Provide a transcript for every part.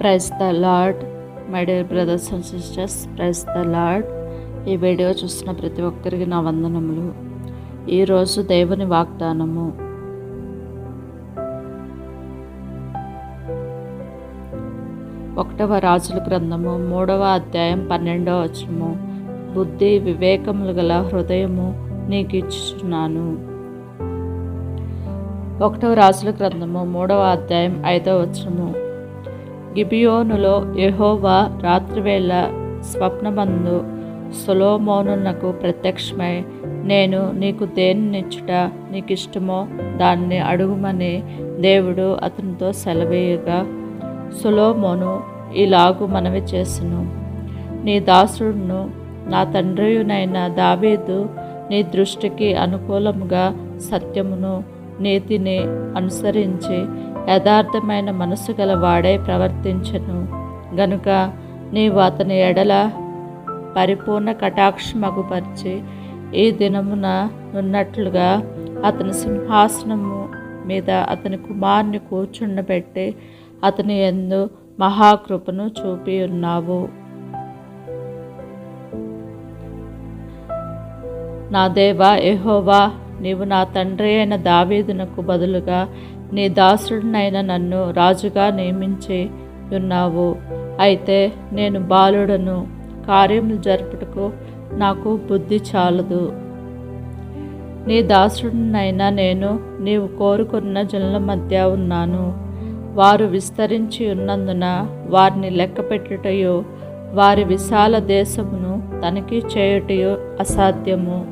Praise the lord my dear brothers and sisters praise the lord ఈ video చూసిన ప్రతి ఒక్కరికి నా వందనములు. ఈరోజు దేవుని వాగ్దానము. ఒకటవ రాజుల గ్రంథము మూడవ అధ్యాయం పన్నెండవ వచనము. బుద్ధి వివేకములు గల హృదయము నీకు ఇచ్చుచున్నాను ఒకటవ రాజుల గ్రంథము మూడవ అధ్యాయం ఐదవ వచనము. గిబియోనులో యహోవా రాత్రివేళ స్వప్నమందు సొలోమోనునకు ప్రత్యక్షమై నేను నీకు దేనినిచ్చుట నీకు ఇష్టమో దాన్ని అడుగుమని దేవుడు అతనితో సెలవేయగా సులోమోను ఇలాగు మనవి చేసును. నీ దాసుడును నా తండ్రియునైన దావీదు నీ దృష్టికి అనుకూలముగా సత్యమును నీతిని అనుసరించి యథార్థమైన మనసు గల వాడే ప్రవర్తించను. గనుక నీవు అతని ఎడల పరిపూర్ణ కటాక్షమగుపరిచి ఈ దినమున ఉన్నట్లుగా అతని సింహాసనము మీద అతని కుమారుని కూర్చుండబెట్టి అతని ఎందు మహాకృపను చూపి ఉన్నావు. నా దేవా ఎహోవా నీవు నా తండ్రి అయిన దావీదునకు బదులుగా నీ దాసుడినైన నన్ను రాజుగా నియమించి ఉన్నావు అయితే నేను బాలుడను కార్యములు జరుపుటకు నాకు బుద్ధి చాలదు. నీ దాసుడినైనా నేను నీవు కోరుకున్న జనుల మధ్య ఉన్నాను. వారు విస్తరించి ఉన్నందున వారిని లెక్కపెట్టుటయో వారి విశాల దేశమును తనిఖీ చేయుటయో అసాధ్యము.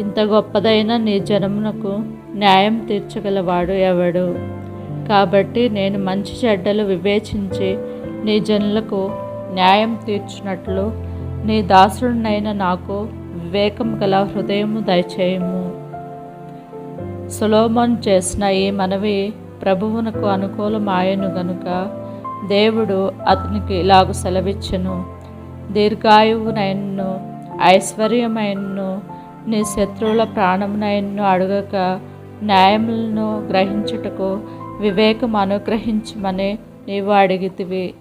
ఇంత గొప్పదైన నీ జనమునకు న్యాయం తీర్చగలవాడు ఎవడు? కాబట్టి నేను మంచి చెడ్డలు వివేచించి నీ జనులకు న్యాయం తీర్చినట్లు నీ దాసుడినైన నాకు వివేకం గల హృదయము దయచేయము. సులోమన్ చేసిన ఈ మనవి ప్రభువునకు అనుకూలమాయను గనుక దేవుడు అతనికి ఇలాగ సెలవిచ్చెను. దీర్ఘాయువునైన్ను ఐశ్వర్యమైన్ను నీ శత్రువుల ప్రాణమునైన్ను అడగక న్యాయములను గ్రహించుటకు వివేకం అనుగ్రహించమని నీవు అడిగితివి.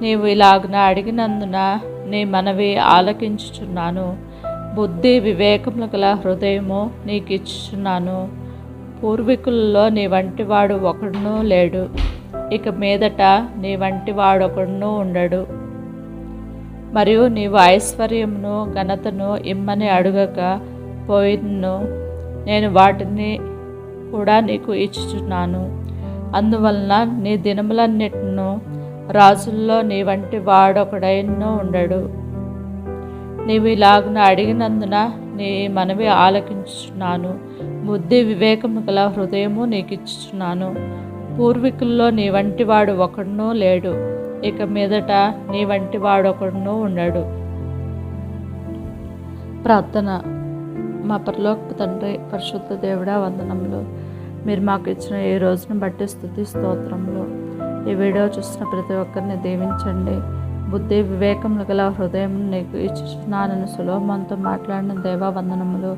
నీవు ఇలాగున అడిగినందున నీ మనవి ఆలకించుచున్నాను. బుద్ధి వివేకములు గల హృదయము నీకు ఇచ్చుచున్నాను పూర్వీకులలో నీ వంటివాడు ఒకడునూ లేడు. ఇక మీదట నీ వంటి వాడొకడునూ ఉండడు. మరియు నీవు ఐశ్వర్యమును ఘనతను ఇమ్మని అడుగక పోయిను నేను వాటిని కూడా నీకు ఇచ్చుచున్నాను. అందువలన నీ దినములన్నిటిను రాజుల్లో నీ వంటి వాడొకడైనో ఉండడు. నీవు ఇలాగున అడిగినందున నీ మనవి ఆలకించుచున్నాను. బుద్ధి వివేకము గల హృదయము నీకు ఇచ్చుచున్నాను పూర్వీకుల్లో నీ వంటి వాడు ఒకడునూ లేడు. ఇక మీదట నీ వంటి వాడొకడునూ ఉండడు. ప్రార్థన. మా పరలోక తండ్రి పరిశుద్ధ దేవుడా వందనములు. మీరు మాకు ఇచ్చిన ఈ రోజును బట్టి స్థుతి స్తోత్రంలో ఈ వీడియో చూసిన ప్రతి ఒక్కరిని దీవించండి. బుద్ధి వివేకములు గల హృదయం నీకు ఇచ్చుచున్నానని సులోభంతో మాట్లాడిన దేవా వందనములు.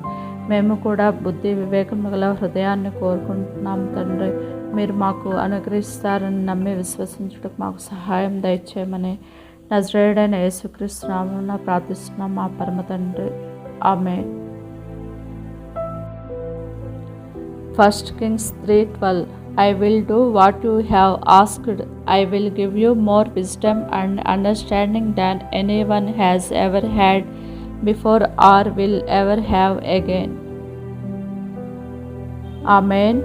మేము కూడా బుద్ధి వివేకములు గల హృదయాన్ని కోరుకుంటున్నాం తండ్రి. మీరు మాకు అనుగ్రహిస్తారని నమ్మి విశ్వసించుటకు మాకు సహాయం దయచేయమని నజరేయుడైన యేసుక్రీస్తు నామం ప్రార్థిస్తున్నాం మా పరమ తండ్రి. ఆమె 1 Kings 3:12 I will do what you have asked. I will give you more wisdom and understanding than anyone has ever had before or will ever have again. Amen.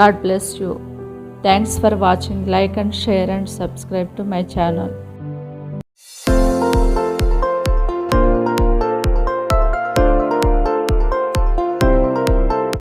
God bless you. Thanks for watching. Like and share and subscribe to my channel.